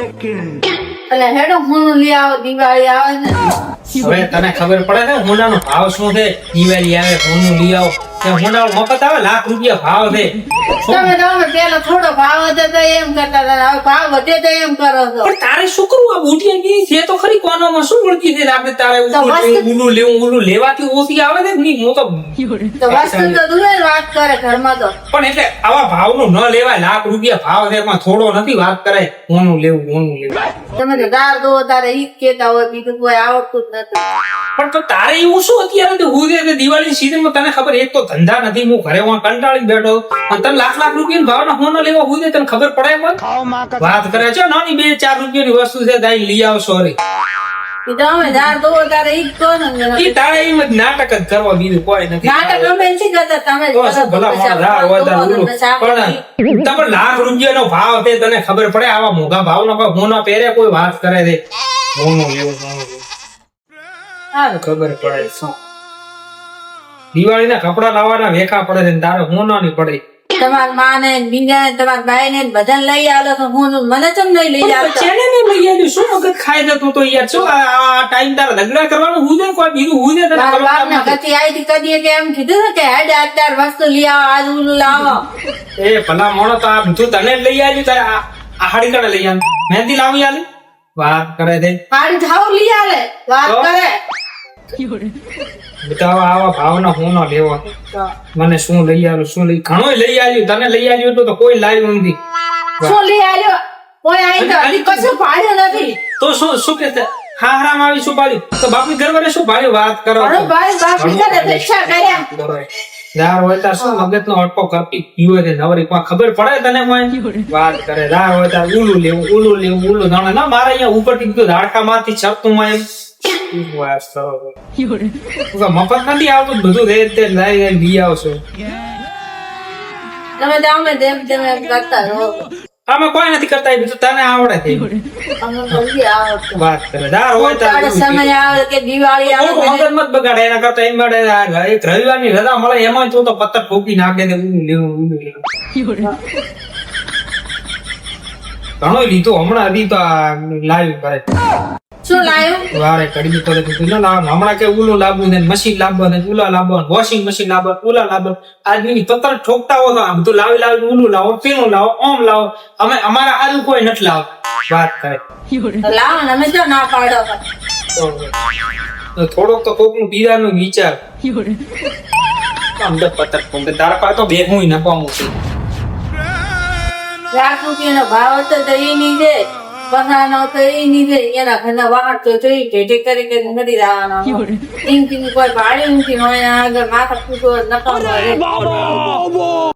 એટલે હેડો હું લઈ આવો દિવાળી આવે ને. હવે તને ખબર પડે ને હોનાનો ભાવ શું છે? દિવાળી આવે હોનું લઈ આવો. તે હોનાનો મફત આવે લાખ રૂપિયા ભાવ છે. તમે તમે પેલો થોડો ભાવ વધે એમ કરતા હતા. હવે ભાવ વધે તો એમ કરો છો. પણ તારે શું કરવું? આ બુટિયા ની છે તો ખરી કોનામાં શું ઓળખી છે? આપણે તારે ઉલું લેવું, ઉલું લેવાથી ઓછી આવે છે નહીં? હું તો તો વસ્તુ તો દૂર વાત કરે ઘરમાં તો. પણ એટલે આવા ભાવનું ન લેવાય. લાખ રૂપિયા ભાવ છે એમાં થોડો નથી વાત કરાય. ઓનું લેવું ઓનું લેવું. તમે દાર દો તારે ઈ કેતા હોય બીજું કોઈ આવડતું જ નથી. પણ તો તારે એવું શું અત્યારે તો હું છે દિવાળી સીઝનમાં તને ખબર એક તો ધંધા નથી હું ઘરે હું કંટાળી બેઠો અને તને લાખ લાખ રૂપિયા ભાવના હોનો લેવા હું તને ખબર પડે વાત કરે છે નાની બે ચાર રૂપિયાની વસ્તુ છે તાઈ લઈ આવ સોરી ઈ તમે દાર દો તારે ઈ જ કહો તારે એમ જ નાટક જ કરવા બીજું કોઈ નથી. નાટક અમે નથી કરતા તમે તો શું ભલા છો. માણસ આ હોય તાર પછી ઓલું. પછી આપણે પણ તમે લાખ રૂપિયાનો ભાવ તે તને ખબર પડે આવા મોંઘા ભાવનો કોઈ મોના પહેરે કોઈ વાત કરે લેવું હોનું ખબર પડે શું. દિવાળીના કપડા લાવવાના વેખા પડે છે ને તારે હોનાની પડે. તમાર માને બીજા તમાર ભાઈ ને બધા લઈ આલો તો હું મને ચમ નહીં લઈ આવતા ચેને ને લઈ આવ્યો શું મગજ ખાઈ તું તો યાર? શું આ ટાઈમ તારે લગ્ન કરવાનું હું છે? કોઈ બીજું હું છે તને બાપ ને નથી. આવી હતી કદી કે એમ કીધું ને કે હેડ અત્યાર વસ્તુ લઈ આવો આજ હું લાવો. એ ભલા મોણો તો આ બધું તને જ લઈ આવ્યું તારે આ હાડી કણે લઈ આવ્યું મહેંદી લાવી આલી? વાત કરે છે. પાણી ઠાવ લઈ આવે વાત તો? કરે. બતાવો આવા ભાવના હું ન લેવા. મને શું લઈ આવ્યું શું લઈ ઘણો લઈ આવ્યું તને લઈ આવ્યું તો કોઈ લાવ્યું નથી. શું લઈ આવ્યો કોઈ આઈ તો હજી કશું પાડ્યું નથી. તો શું શું કે હારામ આવી શું પાડ્યું તો બાપની ઘર વાળે શું ભાઈ વાત કરો ઘણું ભાઈ બાપ નીકળે ભિક્ષા કર્યા. યાર હોય તાર શું મગજ નો અટકો કાપી યુ છે નવરી કોઈ ખબર પડે તને કોઈ? વાત કરે યાર હોય તાર ઉલું લેવું ઉલું લેવું ઉલું ના મારે અહીંયા ઉપરથી બધું ધાડકા માંથી છપતું કરો તો મફત નથી આવતું બધું રે તે લઈ લઈ લઈ આવશો. તમે તો અમે તેમ તેમ કરતા રહો. આમાં કોઈ નથી કરતા એ તને આવડે છે. અમને તો નથી આવડતું. વાત કરે યાર હોય તારે સમય આવે કે દિવાળી આવે થોડું મત બગાડે એના કરતા એમ મળે આ એક રવિવારની રજા મળે એમાં તું તો પત્તર ફૂકી નાખે ને ઘણો લીધો હમણાં લીધો લાવી ભાઈ. શું લાવ્યું વારે કડી કરે તો તું ના લાવ હમણાં કે ઉલું લાવવું ને મશીન લાવવા ને ઉલા લાવવા વોશિંગ મશીન લાવવા ઉલા લાવવા આદમી પત્તર ઠોકતા હો આ બધું લાવી લાવી ઉલું લાવો પીણું લાવો ઓમ લાવો. અમે અમારા આજુ કોઈ નથી લાવ વાત કરે. લાવો ને અમે જો ના પાડો તો થોડોક પીવાનું વિચાર. પત્તર તારા પાસે તો બે હું નપાવું છું. લાખ રૂપિયાનો ભાવ હતો તો એ નહીં દે પસાનો તો એ દે એના ઘરના વાહન તો જોઈ ઢેઢે કરી કરી લાવવાનો એમ કોઈ ભાડે નથી આગળ માથા ફૂટો નકામો.